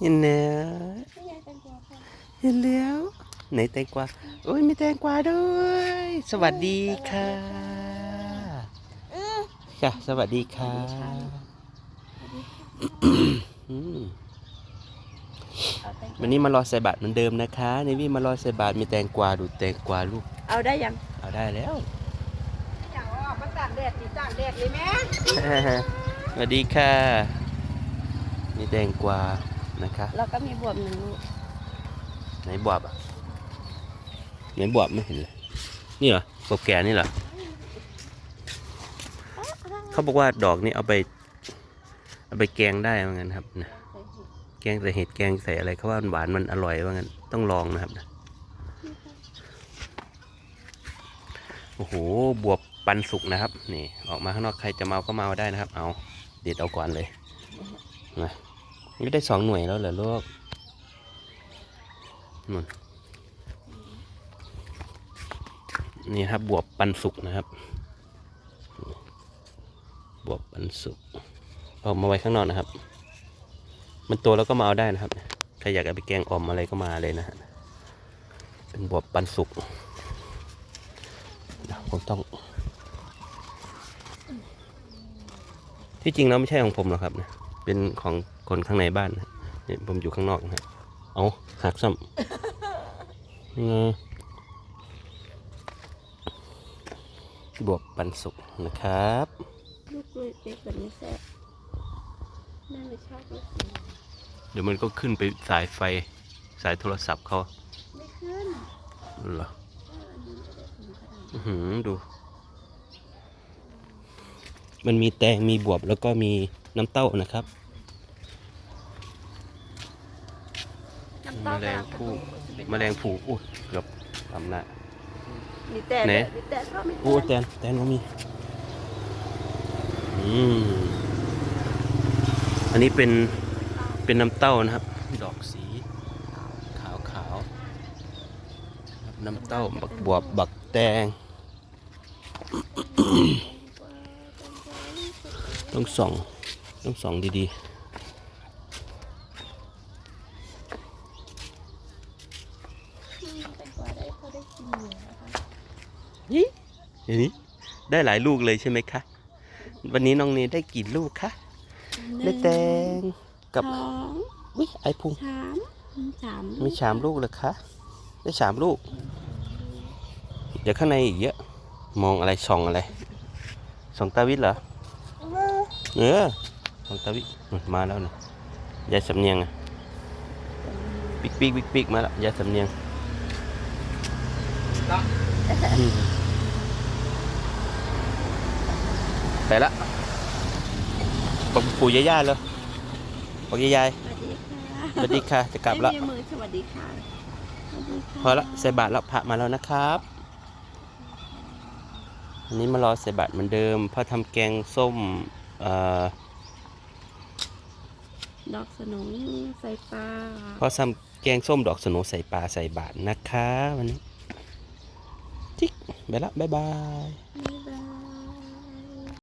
เห็นแล้วไม่อยากแต่งตัวค่ะเห็นแล้วไหนแตงกวาโอ้ยมีแตงกวาด้วย สวัสดีค่ะอือค่ะสวัสดีค่ะอืมเอาแต่งวันนี้มารอใส่บาตรเหมือนเดิมนะคะในวี่มารอใส่บาตรมีแตงกวาดูแตงกวาลูก เอาได้ยัง เอาได้แล้วอย่างว่ามันตากแดดนี่ตากแดดเลยแม่สวัสดีค่ะ มีแตงกวา นะคะ แล้วก็มีบวบหนึ่งลูกไหนบวบอะไหนบวบไม่เห็นเลย นี่เหรอบวบแก่นี่เหรอเขาบอกว่าดอกนี่เอาไป เอาไปแกงได้ว่างั้นครับนะแกงใส่เห็ดแกงใส่อะไรเขาว่าหวานมันอร่อยว่างั้นต้องลองนะครับนะโอ้โหบวบปันสุกนะครับ นี่ ออกมาข้างนอกใครจะมาเอาก็มาเอาได้นะครับ เอาเด็ดเอาก่อนเลยนะ นี่ได้สองหน่วยแล้วเหรอลูกนู่นนี่ครับบวบปันสุกนะครับ บวบปันสุกเอามาไว้ข้างนอกนะครับ มันโตแล้วก็มาเอาได้นะครับใครอยากเอาไปแกงอ่อมอะไรก็มาเลยนะฮะเป็นบวบปันสุกผมต้อง ที่จริงแล้วไม่ใช่ของผมหรอกครับนะ เป็นของคนข้างในบ้านนะนี่ผมอยู่ข้างนอกนะเอาหักซ้ำนี่ไงบวบปันสุกนะครับ ลูกเล็กแบบนี้แซ่บแม่ไม่ชอบลูกนี้เดี๋ยวมันก็ขึ้นไปสายไฟสายโทรศัพท์เขาไม่ขึ้นเหรอเอออันนี้ไม่ได้ถึงขนาดอื้อหือดู มันมีแตงมีบวบแล้วก็มี น้ำเต้านะครับ น้ำแมเต้าลงผู้แมลงผูอุ้ยเกือบทำหน้า มีแต่ไหน มีแต่ก็มีโอ้แตนแตนก็มีอืมอันนี้เป็นเป็นน้ำเต้านะครับ ดอกสี ขาวขาวๆครับน้ำเต้าบักบวบบักแตง ต้องส่อง ต้องส่องดีแต่งตัวได้เขาได้กินอยู่นะคะๆนี่เห็นนี้ได้หลายลูกเลยใช่ไหมคะ วันนี้น้องเนได้กี่ลูกคะได้แตงกับสองวิไอพุงสามสามมีสามลูกเลยคะ ได้สามลูก เดี๋ยวข้างในอีกเยอะ มองอะไรส่องอะไรส่องตาวิทย์เหรอเออ ส่องตาวิทย์นู่นมาแล้วนะยายสำเนียงอะปิกปิกปิกปิกมาแล้วยายสำเนียงอืมไปละบอกปู่ย่าๆเลยบอกยายสวัสดีค่ะๆสวัสดีค่ะ จะกลับละไม่มีมือสวัสดีค่ะสวัสดีค่ะพอละใส่บาตรแล้วพระมาแล้วนะครับอันนี้มารอใส่บาตรเหมือนเดิมพ่อทำแกงส้มเอ่อ ดอกสนงใส่ปลาพ่อทำแกงส้มดอกสโหนใส่ปลาใส่บาตรนะคะวันนี้ทิกไปละ บ๊ายบายบ๊ายบ